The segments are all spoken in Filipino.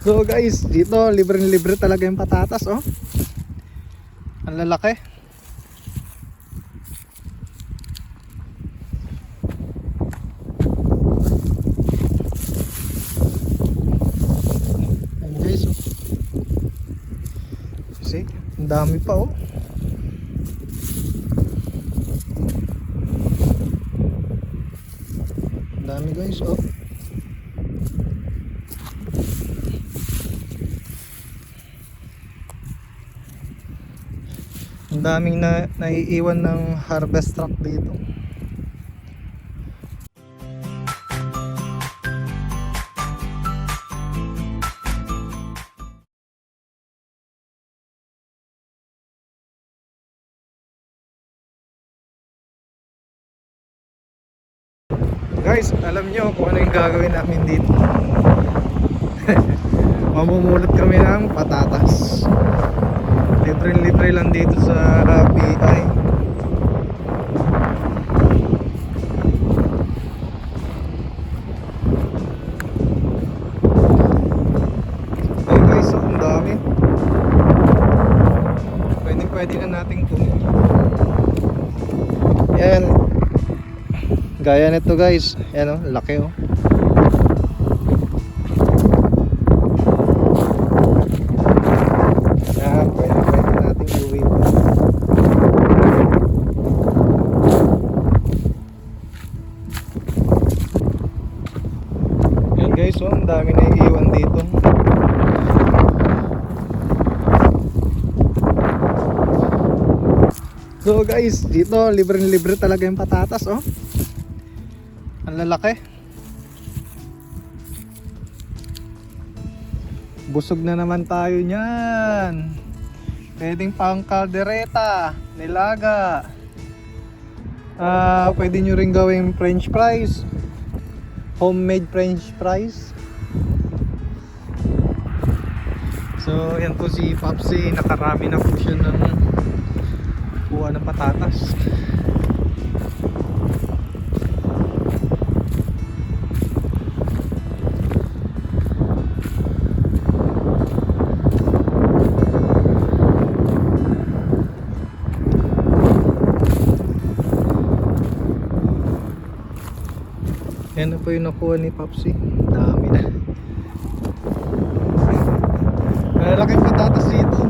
So guys, dito libre-libre talaga yung patatas oh. Ang lalaki. Ayan guys oh. See, ang dami pa oh. Ang dami guys oh. Ang daming na naiiwan ng harvest truck dito. Gaya nito guys. Yan oh, laki oh. Iuwi ito. Yan guys, oh, ang dami na dito. So guys, dito libre-libre talaga yung patatas, oh. Ang lalaki. Busog na naman tayo niyan. Pwedeng pang kaldereta, nilaga. Ah, pwede nyo rin gawing french fries. Homemade french fries. So, yan po si Popsy. Nakarami na po siya ng Yan na po yung nakuha ni Popsy. Dami na. Malalaking patatas dito.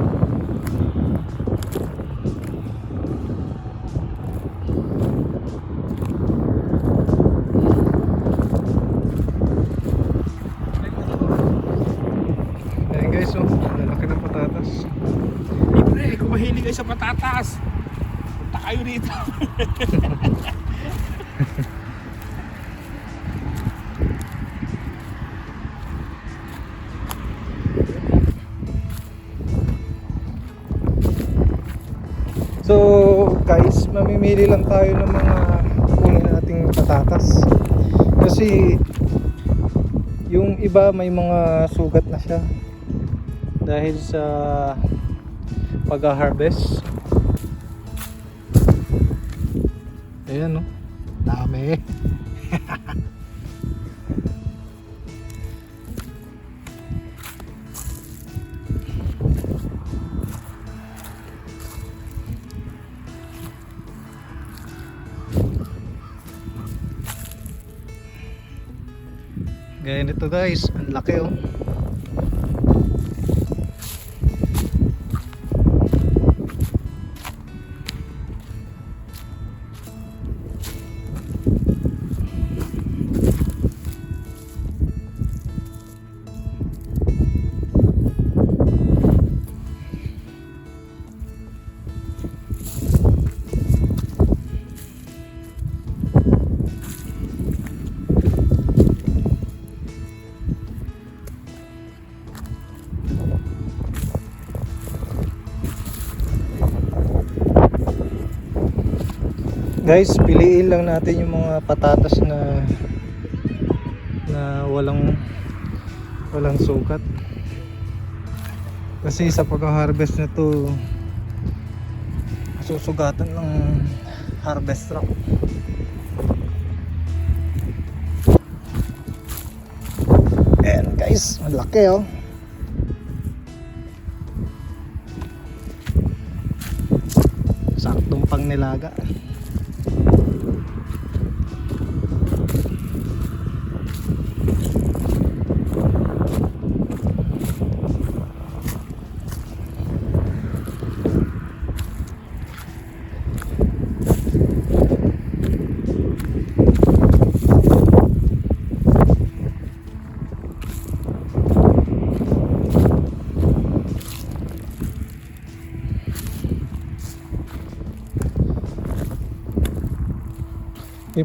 Ayan guys, oh, lalaki ng patatas. Libre, kung mahilig kayo sa patatas, punta kayo dito. mamimili lang tayo ng mga kunin nating patatas. Kasi yung iba may mga sugat na siya dahil sa pag-harvest. Ayan no. Dami. Nito guys, ang laki oh. guys piliin lang natin yung mga patatas na na walang walang sukat. Kasi sa pag-harvest na to susugatan ng harvest truck. And guys malaki oh. Saktong pang nilaga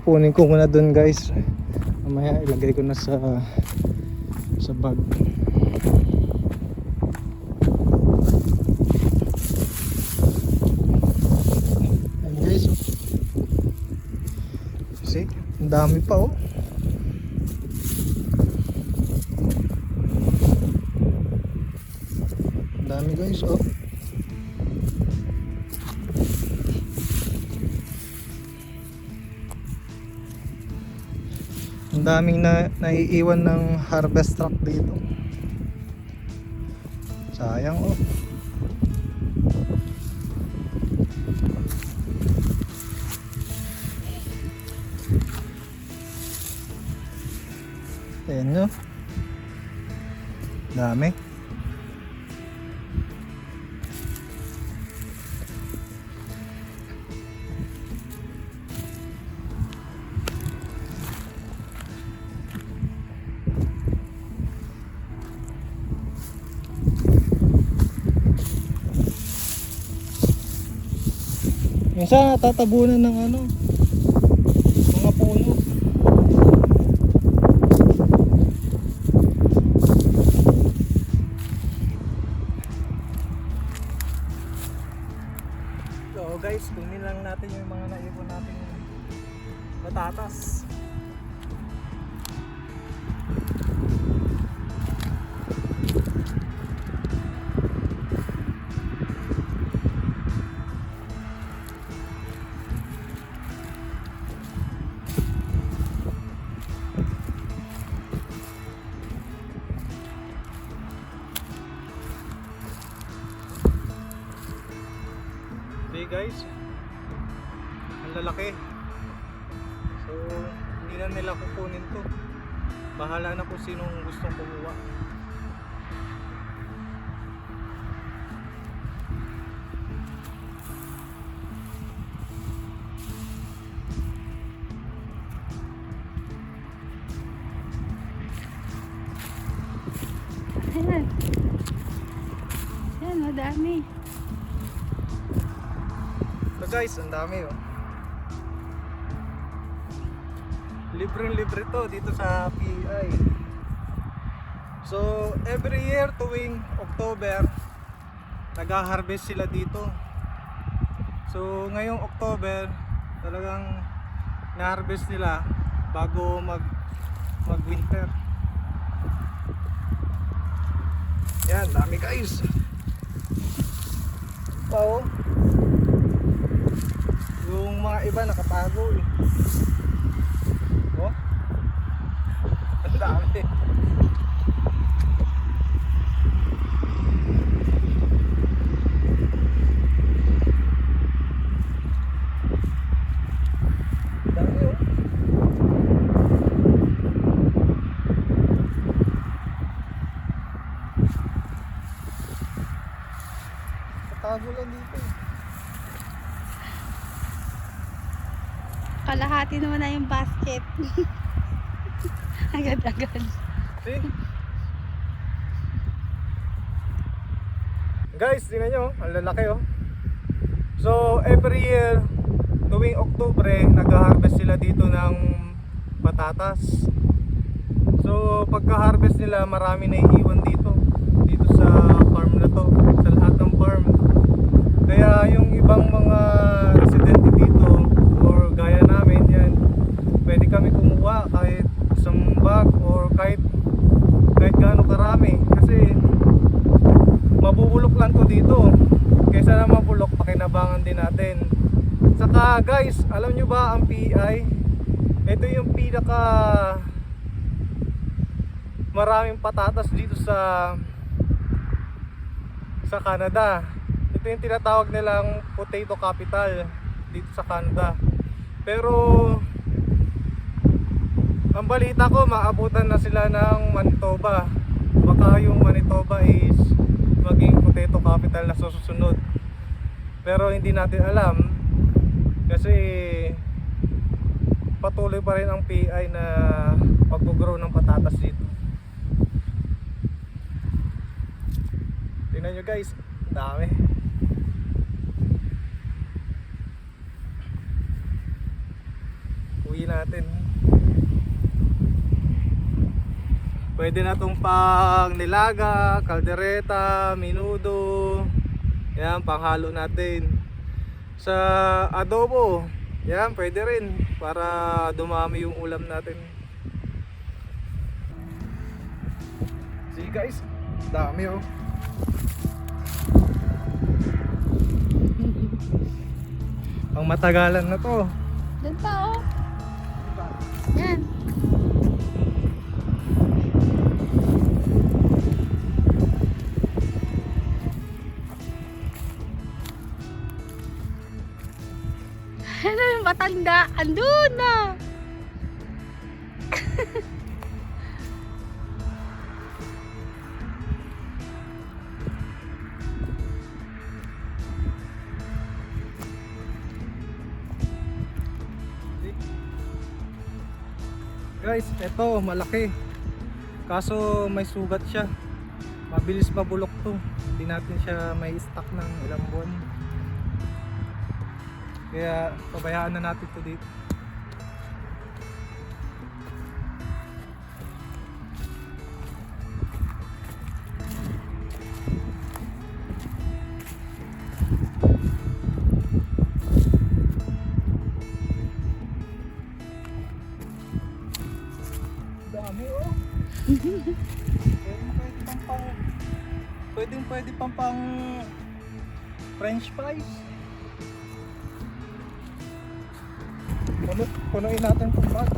Ipunin ko muna dun guys. Mamaya ilagay ko na sa sa bag. Ayan guys. See? Ang dami pa oh. Ang dami guys oh. Daming na naiiwan ng harvest truck dito. Sayang oh. Ayan nyo. Dami. Minsan natatabunan ng ano, mga puno. So guys, kunin lang natin yung mga naipon natin patatas. Lalaki. So, hindi na nila kukunin to. Bahala na kung sinong gustong kumuha. Ayan. Ayan, madami. So guys, ang dami oh. Libreng libre to dito sa PI. So, every year tuwing October, nag-harvest sila dito. So, ngayong October, talagang na-harvest nila bago mag mag-winter. Yan, dami guys. Wow. Yung mga iba nakatago eh. Oh. Ang dami. Oh. Nakatago lang dito eh. Kalahati naman na yung basket. Agad-agad. See? Guys, tingnan nyo, ang lalaki oh. So, every year, tuwing Oktubre, nag-harvest sila dito ng patatas. So, pagka-harvest nila, marami na iiwan dito. Dito sa farm na to, sa lahat ng farm. Kaya yung ibang mga residente dito, or gaya namin, yan, pwede kami kumuha kahit isang bag or kahit kahit gaano karami. Kasi mabubulok lang to dito. Kaysa na mabulok pakinabangan din natin. Saka guys alam nyo ba ang PI ito yung pinaka maraming patatas dito sa sa Canada. Ito yung tinatawag nilang potato capital dito sa Canada. Pero ang balita ko maabutan na sila ng Manitoba. Baka yung Manitoba is maging potato capital na susunod. Pero hindi natin alam kasi patuloy pa rin ang PI na pag-grow ng patatas dito. Tingnan nyo guys, dami. Uwi natin. Pwede na itong pang nilaga, kaldereta, minudo. Yan, panghalo natin. Sa adobo, yan, pwede rin para dumami yung ulam natin. See guys, dami oh. Ang matagalan na to. Doon pa oh. Yan. Matanda? Andun na! Guys, eto malaki. Kaso may sugat siya. Mabilis mabulok to. Hindi natin siya may stock ng ilang buwan. Kaya pabayaan na natin to dito. Dami oh. pwede pang pwedeng pwede pang pang french fries. Puno, punuin natin itong bag.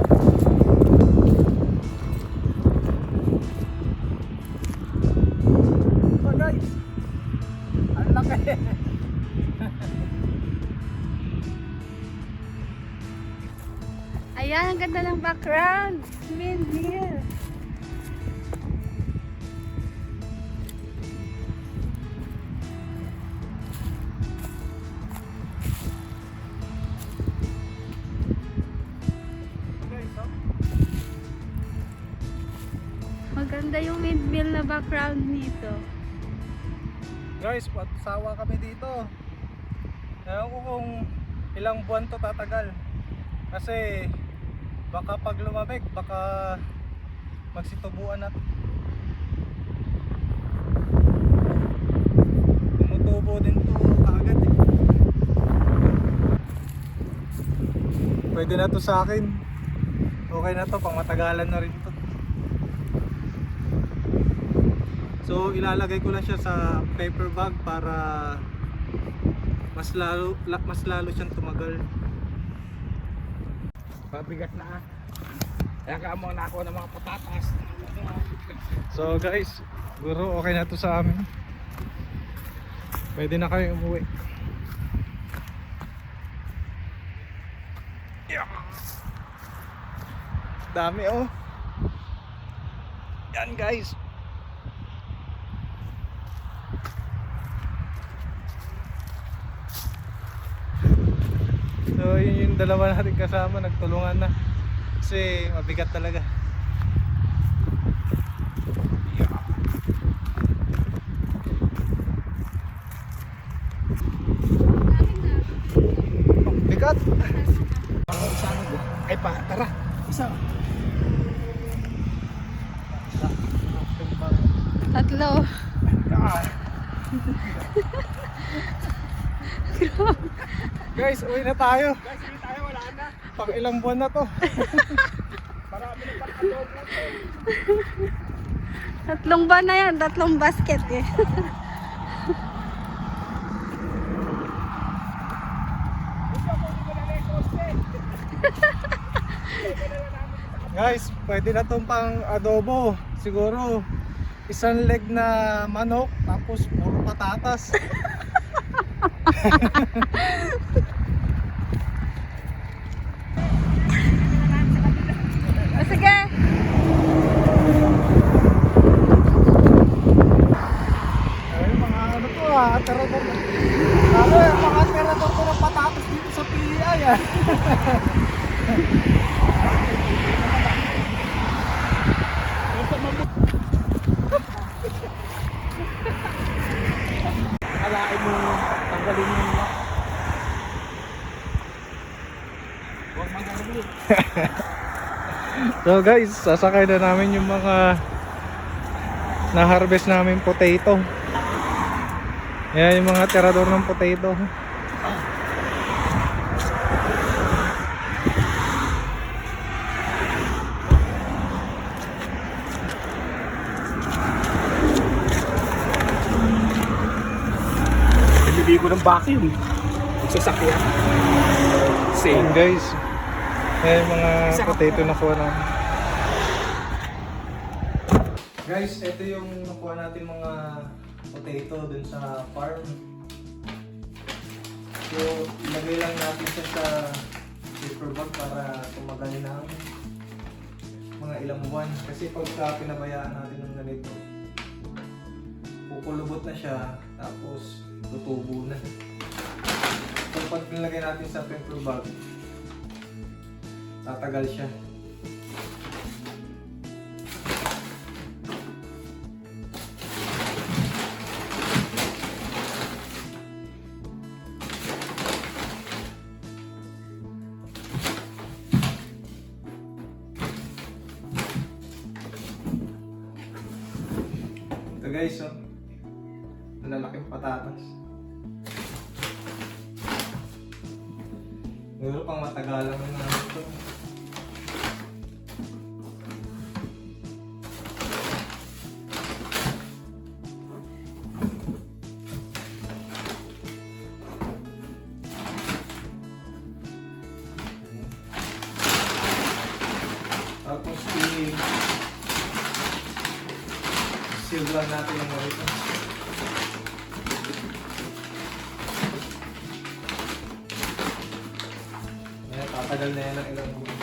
Pa guys. Ang laki. Ayan, ang ganda ng background. Guys, Maganda yung windmill na background nito. Guys, pat sawa kami dito. Ewan ko kung ilang buwan to tatagal. Kasi baka pag lumamig, baka magsitubuan na. Tumutubo din to kaagad eh. Pwede na to sa akin. Okay na to, pang matagalan na rin to. So ilalagay ko lang siya sa paper bag para mas lalo la- mas lalo siyang tumagal. Pabigat na ah. Kaya ka mo na ako ng mga patatas. So guys, guro okay na to sa amin. Pwede na kayo umuwi. Yeah. Dami oh. Yan guys. So yun yung dalawa natin kasama nagtulungan na. Kasi mabigat talaga. Bigat. Isa ano ba? Ay pa, tara. Isa. Tatlo. Ah, Guys, uwi na tayo. guys, hindi tayo wala na. Pang ilang buwan na to. Marami na pang adobo. Tatlong ba na yan? Tatlong basket eh. Guys, pwede na tong pang adobo. Siguro isang leg na manok tapos puro patatas. once again. So guys, sasakay na namin yung mga na-harvest namin potato. Yan yung mga terador ng potato. Bibili ko ng vacuum. Magsasakyan. Yan Same. guys. Yan yung mga potato na kuha namin. Guys, ito yung nakuha natin mga potato dun sa farm. So, ilagay lang natin siya sa paper bag para tumagal ng mga ilang buwan. Kasi pagka pinabayaan natin ng ganito, kukulubot na siya, tapos tutubo na. So, pag nilagay natin sa paper bag, tatagal siya. Ito guys, oh. Malalaking patatas. Siguro pang matagalang na namin ito. Ayan, tatagal na yan ng ilang buwan.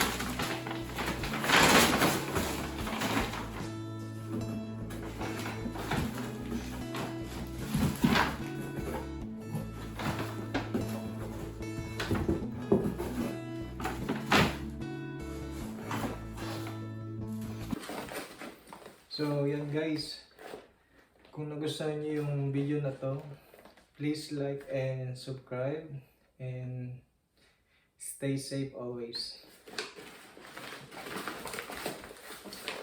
So, yan guys. Kung nagustuhan niyo yung video na to, please like and subscribe and Stay safe always.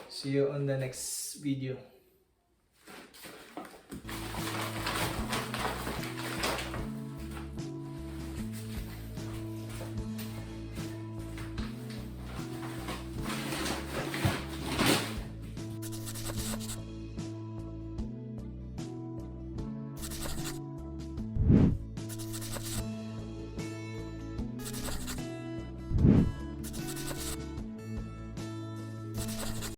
See you on the next video.